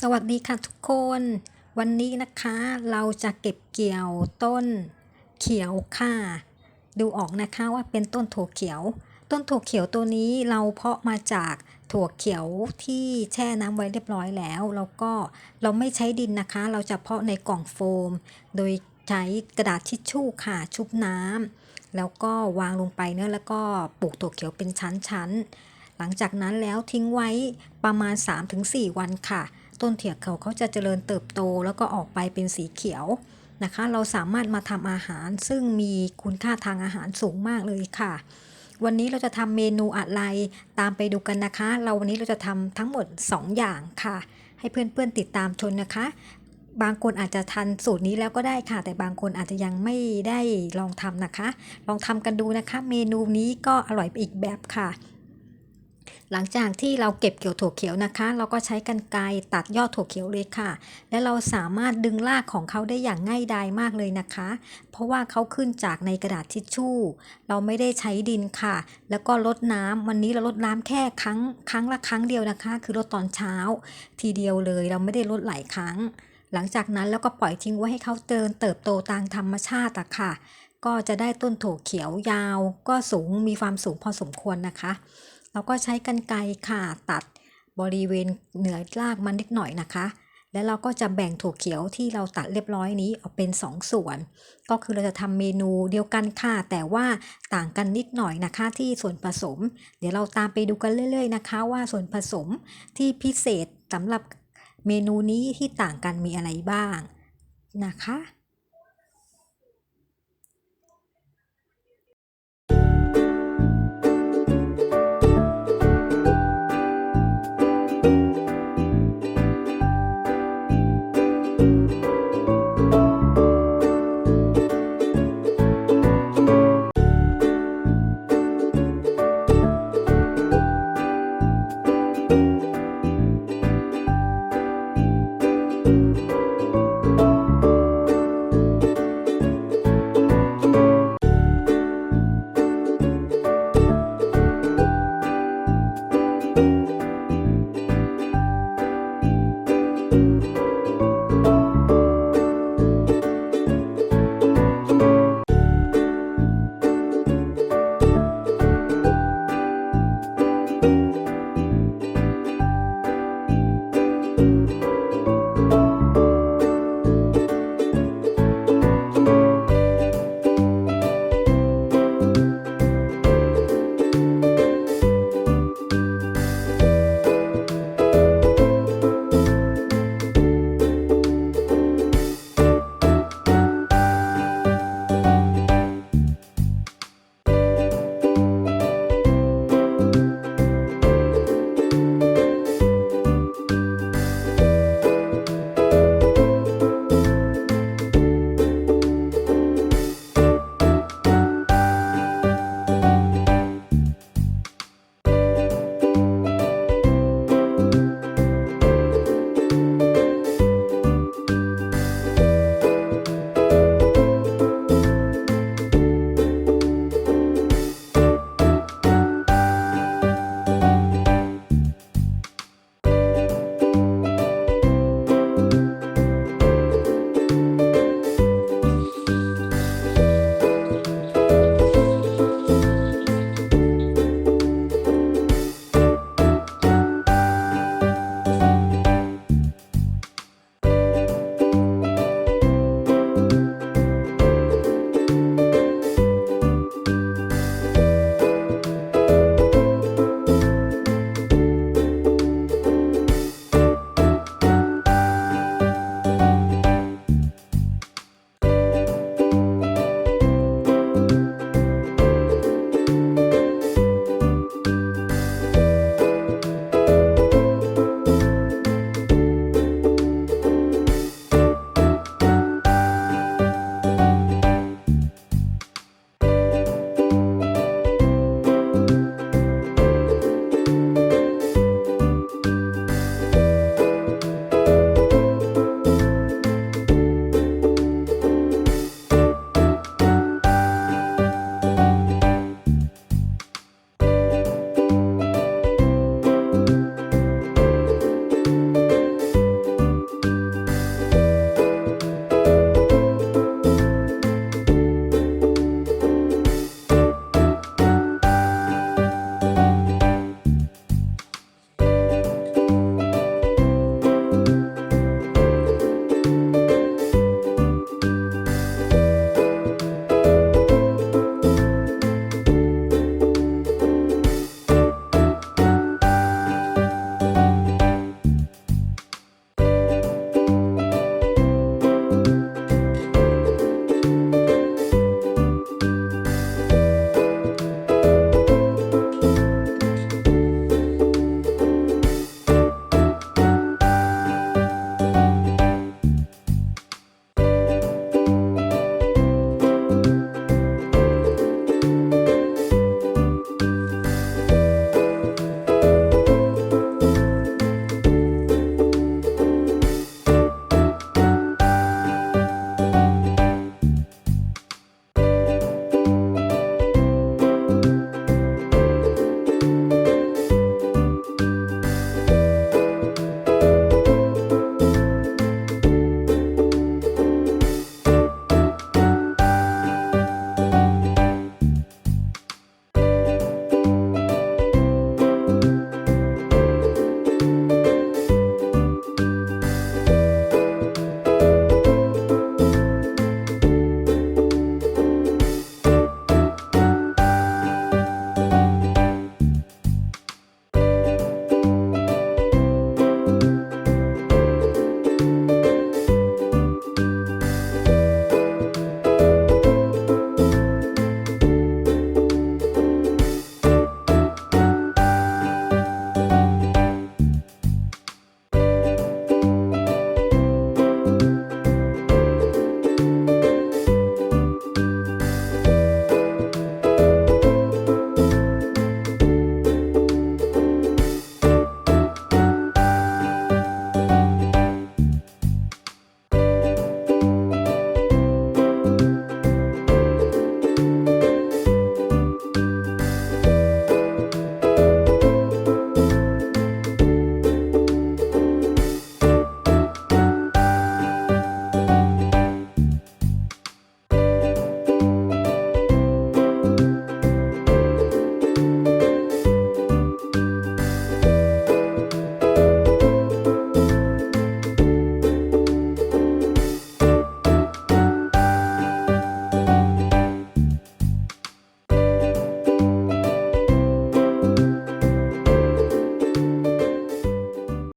สวัสดีค่ะทุกคน วันนี้นะคะเราจะเก็บเกี่ยวต้นเขียวค่ะ ดูออกนะคะว่าเป็นต้นถั่วเขียว ต้นถั่วเขียวตัวนี้เราเพาะมาจากถั่วเขียวที่แช่น้ำไว้เรียบร้อยแล้ว แล้วก็เราไม่ใช้ดินนะคะ เราจะเพาะในกล่องโฟม โดยใช้กระดาษทิชชู่ค่ะชุบน้ำแล้วก็วางลงไปเนื้อแล้วก็ปลูกถั่วเขียวเป็นชั้นๆหลังจากนั้นแล้วทิ้งไว้ประมาณ 3-4 วันค่ะ ต้นเถียเขาเขาจะเจริญเติบโตแล้วก็ออกไปเป็นสีเขียวนะคะ เราสามารถมาทำอาหารซึ่งมีคุณค่าทางอาหารสูงมากเลยค่ะ วันนี้เราจะทำเมนูอะไรตามไปดูกันนะคะ เราวันนี้เราจะทำทั้งหมด 2 อย่างค่ะ ให้เพื่อนๆติดตามชมนะคะ บางคนอาจจะทันสูตรนี้แล้วก็ได้ค่ะ แต่บางคนอาจจะยังไม่ได้ลองทำนะคะ ลองทำกันดูนะคะ เมนูนี้ก็อร่อยไปอีกแบบค่ะ หลังจากที่เราเก็บเกี่ยวถั่วเขียวนะคะ เราก็ใช้กรรไกรตัดยอดถั่วเขียวเลยค่ะ และเราสามารถดึงรากของเขาได้อย่างง่ายดายมากเลยนะคะ เพราะว่าเขาขึ้นจากในกระดาษทิชชู่ เราไม่ได้ใช้ดินค่ะ แล้วก็ลดน้ำวันนี้เราลดน้ำแค่ครั้งครั้งละครั้งเดียวนะคะ คือลดตอนเช้า ทีเดียวเลยเราไม่ได้ลดหลายครั้ง หลังจากนั้นแล้วก็ปล่อยทิ้งไว้ให้เขาเตินเติบโตตามธรรมชาติอะค่ะก็จะได้ต้นถั่วเขียวยาวก็สูงมีความสูงพอสมควรนะคะ เราก็ใช้กรรไกรค่ะตัดบริเวณเหนือรากมันนิดหน่อยนะคะ แล้วเราก็จะแบ่งถั่วเขียวที่เราตัดเรียบร้อยนี้ออกเป็น2ส่วน ก็คือเราจะทำเมนูเดียวกันค่ะ แต่ว่าต่างกันนิดหน่อยนะคะที่ส่วนผสม เดี๋ยวเราตามไปดูกันเรื่อย ๆ นะคะ ว่าส่วนผสมที่พิเศษสำหรับเมนูนี้ที่ต่างกันมีอะไรบ้างนะคะ